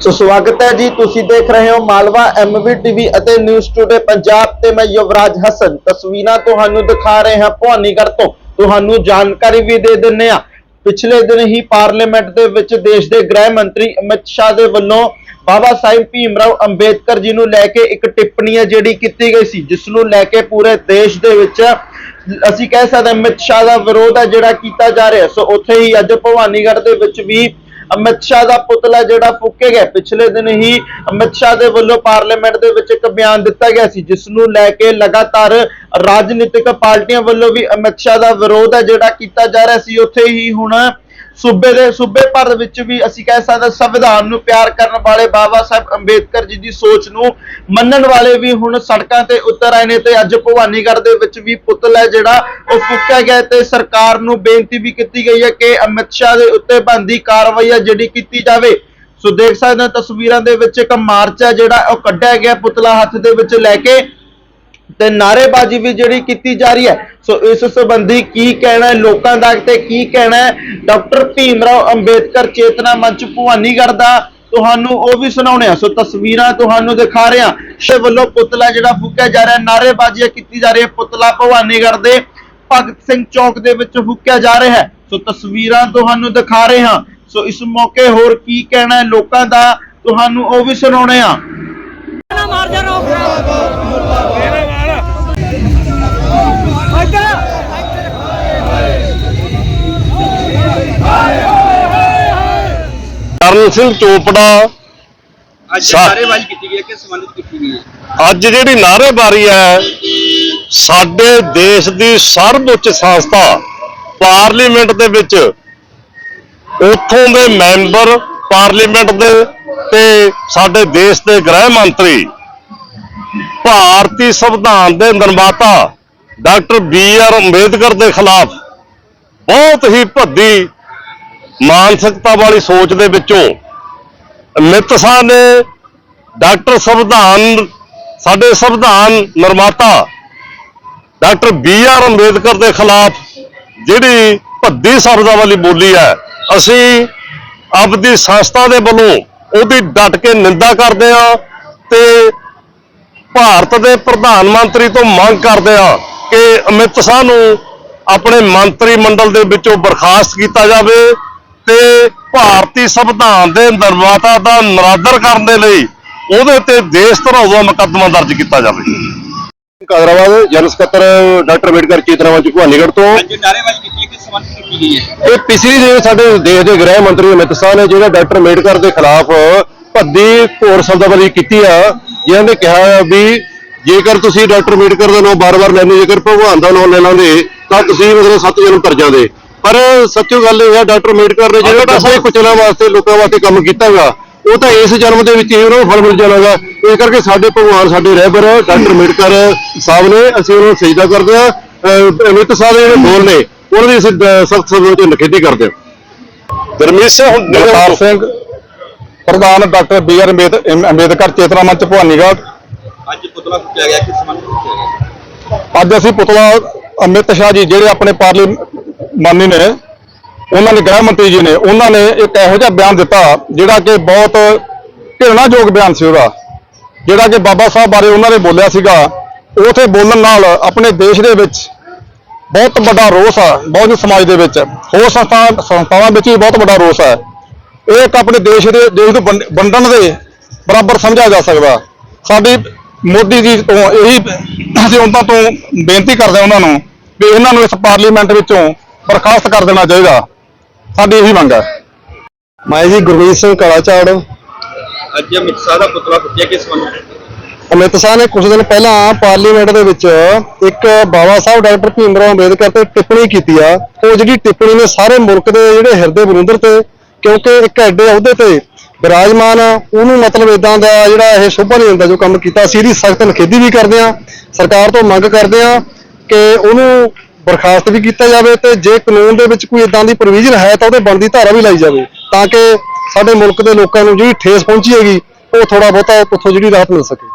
ਸੋ ਸਵਾਗਤ ਹੈ ਜੀ, ਤੁਸੀਂ ਦੇਖ ਰਹੇ ਹੋ ਮਾਲਵਾ ਐਮਵੀ ਟੀਵੀ ਅਤੇ ਨਿਊਜ਼ ਟੂਡੇ ਪੰਜਾਬ ਤੇ ਮੈਂ ਯੁਵਰਾਜ ਹਸਨ। ਤਸਵੀਰਾਂ ਤੁਹਾਨੂੰ ਦਿਖਾ ਰਹੇ ਹਾਂ ਭਵਾਨੀਗੜ੍ਹ ਤੋਂ। ਤੁਹਾਨੂੰ ਜਾਣਕਾਰੀ ਵੀ ਦੇ ਦਿੰਨੇ ਆ ਪਿਛਲੇ ਦਿਨ ਹੀ ਪਾਰਲੀਮੈਂਟ ਦੇ ਵਿੱਚ ਦੇਸ਼ ਦੇ ਗ੍ਰਹਿ ਮੰਤਰੀ ਅਮਿਤ ਸ਼ਾਹ ਦੇ ਵੱਲੋਂ ਬਾਬਾ ਸਾਹਿਬ ਭੀਮਰਾਓ ਅੰਬੇਦਕਰ ਜੀ ਨੂੰ ਲੈ ਕੇ ਇੱਕ ਟਿੱਪਣੀ ਹੈ ਜਿਹੜੀ ਕੀਤੀ ਗਈ ਸੀ, ਜਿਸ ਨੂੰ ਲੈ ਕੇ ਪੂਰੇ ਦੇਸ਼ ਦੇ ਵਿੱਚ ਅਸੀਂ ਕਹਿ ਸਕਦੇ ਅਮਿਤ ਸ਼ਾਹ ਦਾ ਵਿਰੋਧ ਹੈ ਜਿਹੜਾ ਕੀਤਾ ਜਾ ਰਿਹਾ। ਸੋ ਉੱਥੇ ਹੀ ਅੱਜ ਭਵਾਨੀਗੜ੍ਹ ਦੇ ਵਿੱਚ ਵੀ ਅਮਿਤ ਸ਼ਾਹ ਦਾ ਪੁਤਲਾ ਜਿਹੜਾ ਫੂਕੇ ਗਿਆ। ਪਿਛਲੇ ਦਿਨ ਹੀ ਅਮਿਤ ਸ਼ਾਹ ਦੇ ਵੱਲੋਂ ਪਾਰਲੀਮੈਂਟ ਦੇ ਵਿੱਚ ਇੱਕ ਬਿਆਨ ਦਿੱਤਾ ਗਿਆ ਸੀ, ਜਿਸ ਨੂੰ ਲੈ ਕੇ ਲਗਾਤਾਰ ਰਾਜਨੀਤਿਕ ਪਾਰਟੀਆਂ ਵੱਲੋਂ ਵੀ ਅਮਿਤ ਸ਼ਾਹ ਦਾ ਵਿਰੋਧ ਹੈ ਜਿਹੜਾ ਕੀਤਾ ਜਾ ਰਿਹਾ ਸੀ। ਉੱਥੇ ਹੀ ਹੁਣ ਸੂਬੇ ਦੇ ਸੂਬੇ ਭਰ ਵਿੱਚ ਵੀ ਅਸੀਂ ਕਹਿ ਸਕਦੇ ਸੰਵਿਧਾਨ ਨੂੰ ਪਿਆਰ ਕਰਨ ਵਾਲੇ ਬਾਬਾ ਸਾਹਿਬ ਅੰਬੇਦਕਰ ਜੀ ਦੀ ਸੋਚ ਨੂੰ ਮੰਨਣ ਵਾਲੇ ਵੀ ਹੁਣ ਸੜਕਾਂ ਤੇ ਉਤਰ ਆਏ ਨੇ ਤੇ ਅੱਜ ਭਵਾਨੀਗੜ੍ਹ ਦੇ ਵਿੱਚ ਵੀ ਪੁਤਲ ਹੈ ਜਿਹੜਾ ਉਹ ਫੂਕਿਆ ਗਿਆ ਤੇ ਸਰਕਾਰ ਨੂੰ ਬੇਨਤੀ ਵੀ ਕੀਤੀ ਗਈ ਹੈ ਕਿ ਅਮਿਤ ਸ਼ਾਹ ਦੇ ਉੱਤੇ ਬੰਦੀ ਕਾਰਵਾਈ ਹੈ ਜਿਹੜੀ ਕੀਤੀ ਜਾਵੇ। ਸੋ ਦੇਖ ਸਕਦੇ ਹੋ ਤਸਵੀਰਾਂ ਦੇ ਵਿੱਚ ਇੱਕ ਮਾਰਚ ਹੈ ਜਿਹੜਾ ਉਹ ਕੱਢਿਆ ਗਿਆ ਪੁਤਲਾ ਹੱਥ ਦੇ ਵਿੱਚ ਲੈ ਕੇ। ਤੇ ਨਾਰੇਬਾਜ਼ੀ ਵੀ ਜਿਹੜੀ ਕੀਤੀ ਜਾ ਰਹੀ ਹੈ। ਸੋ ਇਸ ਸੰਬੰਧੀ ਕੀ ਕਹਿਣਾ ਲੋਕਾਂ ਦਾ ਤੇ ਕੀ ਕਹਿਣਾ ਹੈ? ਡਾਕਟਰ ਭੀਮਰਾਓ ਅੰਬੇਦਕਰ ਚੇਤਨਾ ਮੰਚ ਭਵਾਨੀਗੜ੍ਹ ਦਾ ਤੁਹਾਨੂੰ ਉਹ ਵੀ ਸੁਣਾਉਣੇ ਆ ਸੋ ਤਸਵੀਰਾਂ ਤੁਹਾਨੂੰ ਦਿਖਾ ਰਹੇ ਹਾਂ। ਸ਼ੇ ਵੱਲੋਂ ਪੁਤਲਾ ਜਿਹੜਾ ਫੂਕਿਆ ਜਾ ਰਿਹਾ ਹੈ, ਨਾਅਰੇਬਾਜ਼ੀਆਂ ਕੀਤੀ ਜਾ ਰਹੀ ਹੈ। ਪੁਤਲਾ ਭਵਾਨੀਗੜ੍ਹ ਦੇ ਭਗਤ ਸਿੰਘ ਚੌਕ ਦੇ ਵਿੱਚ ਫੂਕਿਆ ਜਾ ਰਿਹਾ ਹੈ। ਸੋ ਤਸਵੀਰਾਂ ਤੁਹਾਨੂੰ ਦਿਖਾ ਰਹੇ ਹਾਂ। ਸੋ ਇਸ ਮੌਕੇ ਹੋਰ ਕੀ ਕਹਿਣਾ ਲੋਕਾਂ ਦਾ ਤੁਹਾਨੂੰ ਉਹ ਵੀ ਸੁਣਾਉਣੇ ਆ ਮਾਰ ਜਾ ਕਰਨ ਸਿੰਘ ਚੋਪੜਾ ਅੱਜ ਸਾ- ਨਾਅਰੇਬਾਜ਼ੀ ਕੀਤੀ ਗਈ ਹੈ ਕਿ ਸੰਬੰਧਿਤ ਕੀਤੀ ਗਈ ਹੈ? ਅੱਜ ਜਿਹੜੀ ਨਾਅਰੇਬਾਜ਼ੀ ਹੈ ਸਾਡੇ ਦੇਸ਼ ਦੀ ਸਰਵਉੱਚ ਸੰਸਥਾ ਪਾਰਲੀਮੈਂਟ ਦੇ ਵਿੱਚ ਉੱਥੋਂ ਦੇ ਮੈਂਬਰ ਪਾਰਲੀਮੈਂਟ ਦੇ ਤੇ ਸਾਡੇ ਦੇਸ਼ ਦੇ ਗ੍ਰਹਿ ਮੰਤਰੀ ਭਾਰਤੀ ਸੰਵਿਧਾਨ ਦੇ ਨਿਰਮਾਤਾ ਡਾਕਟਰ ਬੀ ਆਰ ਅੰਬੇਦਕਰ ਦੇ ਖਿਲਾਫ ਬਹੁਤ ਹੀ ਭੱਦੀ ਮਾਨਸਿਕਤਾ ਵਾਲੀ ਸੋਚ ਦੇ ਵਿੱਚੋਂ ਅਮਿਤ ਸ਼ਾਹ ਨੇ ਡਾਕਟਰ ਸੰਵਿਧਾਨ, ਸਾਡੇ ਸੰਵਿਧਾਨ ਨਿਰਮਾਤਾ ਡਾਕਟਰ ਬੀ ਆਰ ਅੰਬੇਦਕਰ ਦੇ ਖਿਲਾਫ ਜਿਹੜੀ ਭੱਦੀ ਸ਼ਬਦਾਵਲੀ ਬੋਲੀ ਹੈ, ਅਸੀਂ ਆਪਦੀ ਸੰਸਥਾ ਦੇ ਵੱਲੋਂ ਉਹਦੀ ਡਟ ਕੇ ਨਿੰਦਾ ਕਰਦੇ ਹਾਂ ਤੇ ਭਾਰਤ ਦੇ ਪ੍ਰਧਾਨ ਮੰਤਰੀ ਤੋਂ ਮੰਗ ਕਰਦੇ ਹਾਂ ਕਿ ਅਮਿਤ ਸ਼ਾਹ ਨੂੰ ਆਪਣੇ ਮੰਤਰੀ ਮੰਡਲ ਦੇ ਵਿੱਚੋਂ ਬਰਖਾਸਤ ਕੀਤਾ ਜਾਵੇ। ਤੇ ਭਾਰਤੀ ਸੰਵਿਧਾਨ ਦੇ ਨਿਰਮਾਤਾ ਦਾ ਨਰਾਦਰ ਕਰਨ ਦੇ ਲਈ ਉਹਦੇ ਤੇ ਦੇਸ਼ ਧਰੋਹ ਦਾ ਮੁਕੱਦਮਾ ਦਰਜ ਕੀਤਾ ਜਾਵੇ। ਕਾਦਰਾਬਾਦ ਜਨਰਲ ਸਕੱਤਰ ਡਾਕਟਰ ਅੰਬੇਡਕਰ ਚੇਤਨਾ ਮੰਚ ਭਵਾਨੀਗੜ੍ਹ ਤੋਂ। ਇਹ ਪਿਛਲੀ ਦੇ ਸਾਡੇ ਦੇਸ਼ ਦੇ ਗ੍ਰਹਿ ਮੰਤਰੀ ਅਮਿਤ ਸ਼ਾਹ ਨੇ ਜਿਹੜਾ ਡਾਕਟਰ ਅੰਬੇਡਕਰ ਦੇ ਖਿਲਾਫ ਭੱਦੀ ਘੋਰ ਸ਼ਬਦਾਵਲੀ ਕੀਤੀ ਆ ਜਿਨ੍ਹਾਂ ਨੇ ਕਿਹਾ ਵੀ ਜੇਕਰ ਤੁਸੀਂ ਡਾਕਟਰ ਅੰਬੇਡਕਰ ਦਾ ਨਾਮ ਬਾਰ-ਬਾਰ ਲੈਂਦੇ ਜੇਕਰ ਭਗਵਾਨ ਦਾ ਨਾਮ ਲੈ ਲੈਂਦੇ ਤਾਂ ਤੁਸੀਂ ਮਤਲਬ ਸੱਤ ਜਨਮ ਤਰ ਜਾਂਦੇ ਪਰ ਸੱਚੋ ਗੱਲ ਇਹ ਹੈ ਡਾਕਟਰ ਅੰਬੇਡਕਰ ਨੇ ਜਿਹੜਾ ਦੱਸੇ ਕੁਚਲਾਂ ਵਾਸਤੇ ਲੋਕਾਂ ਵਾਸਤੇ ਕੰਮ ਕੀਤਾਗਾ ਉਹ ਤਾਂ ਇਸ ਜਨਮ ਦੇ ਵਿੱਚ ਹੀ ਉਹਨਾਂ ਨੂੰ ਫਲ ਮਿਲ ਜਾਣਾਗਾ। ਇਸ ਕਰਕੇ ਸਾਡੇ ਭਗਵਾਨ ਸਾਡੇ ਰਹਿਬਰ ਡਾਕਟਰ ਅੰਬੇਡਕਰ ਸਾਹਿਬ ਨੇ ਅਸੀਂ ਉਹਨਾਂ ਨੂੰ ਸਜਦਾ ਕਰਦੇ ਹਾਂ। ਅਹ ਅਮਿਤ ਸ਼ਾਹ ਦੇ ਜਿਹੜੇ ਬੋਲ ਨੇ ਉਹਨਾਂ ਦੀ ਅਸੀਂ ਸਖਤ ਸ਼ਬਦਾਂ ਵਿੱਚ ਨਿਖੇਧੀ ਕਰਦੇ ਹਾਂ। ਦਰਮੇਸ਼ ਸਿੰਘ ਜਗਤਾਰ ਸਿੰਘ ਪ੍ਰਧਾਨ doctor B R Ambedkar Chetna Manch Bhawanigarh. ਅੱਜ ਪੁਤਲਾ ਫੁੱਕਿਆ ਗਿਆ ਕਿ ਸੰਬੰਧਿਤ ਕੀਤਾ ਗਿਆ? ਅੱਜ ਅਸੀਂ ਪੁਤਲਾ ਅਮਿਤ ਸ਼ਾਹ ਜੀ ਜਿਹੜੇ ਆਪਣੇ ਮਾਨੀ ਨੇ, ਉਹਨਾਂ ਨੇ ਗ੍ਰਹਿ ਮੰਤਰੀ ਜੀ ਨੇ, ਉਹਨਾਂ ਨੇ ਇੱਕ ਇਹੋ ਜਿਹਾ ਬਿਆਨ ਦਿੱਤਾ, ਜਿਹੜਾ ਕਿ ਬਹੁਤ ਘਿਰਣਾਯੋਗ ਬਿਆਨ ਸੀ ਉਹਦਾ, ਜਿਹੜਾ ਕਿ ਬਾਬਾ ਸਾਹਿਬ ਬਾਰੇ ਉਹਨਾਂ ਨੇ ਬੋਲਿਆ ਸੀਗਾ, ਉਥੇ ਬੋਲਣ ਨਾਲ ਆਪਣੇ ਦੇਸ਼ ਦੇ ਵਿੱਚ ਬਹੁਤ ਵੱਡਾ ਰੋਸ ਆ ਬਹੁਜਨ ਸਮਾਜ ਦੇ ਵਿੱਚ, ਹੋਰ ਸੰਸਥਾ, ਸੰਸਥਾਵਾਂ ਵਿੱਚ ਵੀ ਬਹੁਤ ਵੱਡਾ ਰੋਸ ਹੈ ਇਹ ਇੱਕ ਆਪਣੇ ਦੇਸ਼ ਦੇ, ਦੇਸ਼ ਨੂੰ ਵੰਡ- ਵੰਡਣ ਦੇ ਬਰਾਬਰ ਸਮਝਿਆ ਜਾ ਸਕਦਾ। ਸਾਡੀ ਮੋਦੀ ਜੀ ਤੋਂ ਇਹੀ ਅਸੀਂ ਉਹਨਾਂ ਤੋਂ ਬੇਨਤੀ ਕਰਦੇ ਹਾਂ ਉਹਨਾਂ ਨੂੰ ਵੀ ਇਹਨਾਂ ਨੂੰ ਇਸ ਪਾਰਲੀਮੈਂਟ ਵਿੱਚੋਂ ਬਰਖਾਸਤ ਕਰ ਦੇਣਾ ਚਾਹੀਦਾ। ਸਾਡੀ ਇਹੀ ਮੰਗ ਹੈ। ਮੈਂ ਜੀ ਗੁਰਮੀਤ ਸਿੰਘ ਕਾਲਾਚਾੜ। ਅੱਜ ਅਮਿਤ ਸ਼ਾਹ ਦਾ ਪੁਤਲਾ ਫੁੱਕਿਆ ਕਿ ਸੰਬੰਧਿਤ ਅਮਿਤ ਸ਼ਾਹ ਨੇ ਕੁਝ ਦਿਨ ਪਹਿਲਾਂ ਪਾਰਲੀਮੈਂਟ ਦੇ ਵਿੱਚ ਇੱਕ ਬਾਬਾ ਸਾਹਿਬ ਡਾਕਟਰ ਭੀਮਰਾਓ ਅੰਬੇਦਕਰ ਤੇ ਟਿੱਪਣੀ ਕੀਤੀ ਆ। ਉਹ ਜਿਹੜੀ ਟਿੱਪਣੀ ਨੇ ਸਾਰੇ ਮੁਲਕ ਦੇ ਜਿਹੜੇ ਹਿਰਦੇ ਬਰੁੰਦਰ ਤੇ ਕਿਉਂਕਿ ਇੱਕ ਐਡੇ ਅਹੁਦੇ ਤੇ ਵਿਰਾਜਮਾਨ ਉਹਨੂੰ ਮਤਲਬ ਇਦਾਂ ਦਾ ਜਿਹੜਾ ਇਹ ਸ਼ੋਭਾ ਨਹੀਂ ਦਿੰਦਾ ਜੋ ਕੰਮ ਕੀਤਾ ਅਸੀਂ ਇਹਦੀ ਸਖਤ ਨਿਖੇਧੀ ਵੀ ਕਰਦੇ ਆ। ਸਰਕਾਰ ਤੋਂ ਮੰਗ ਕਰਦੇ ਆ ਕਿ ਉਹਨੂੰ ਬਰਖਾਸਤ ਵੀ ਕੀਤਾ ਜਾਵੇ ਤੇ ਜੇ ਕਾਨੂੰਨ ਦੇ ਵਿੱਚ ਕੋਈ ਇਦਾਂ ਦੀ ਪ੍ਰੋਵੀਜ਼ਨ ਹੈ ਤਾਂ ਉਹਦੇ ਬਣਦੀ ਧਾਰਾ ਵੀ ਲਾਈ ਜਾਵੇ ਤਾਂ ਕਿ ਸਾਡੇ ਮੁਲਕ ਦੇ ਲੋਕਾਂ ਨੂੰ ਜਿਹੜੀ ਠੇਸ ਪਹੁੰਚੀ ਹੈਗੀ, ਉਹ ਥੋੜਾ ਬਹੁਤਾ ਉੱਥੋਂ ਜਿਹੜੀ ਰਾਹਤ ਮਿਲ ਸਕੇ।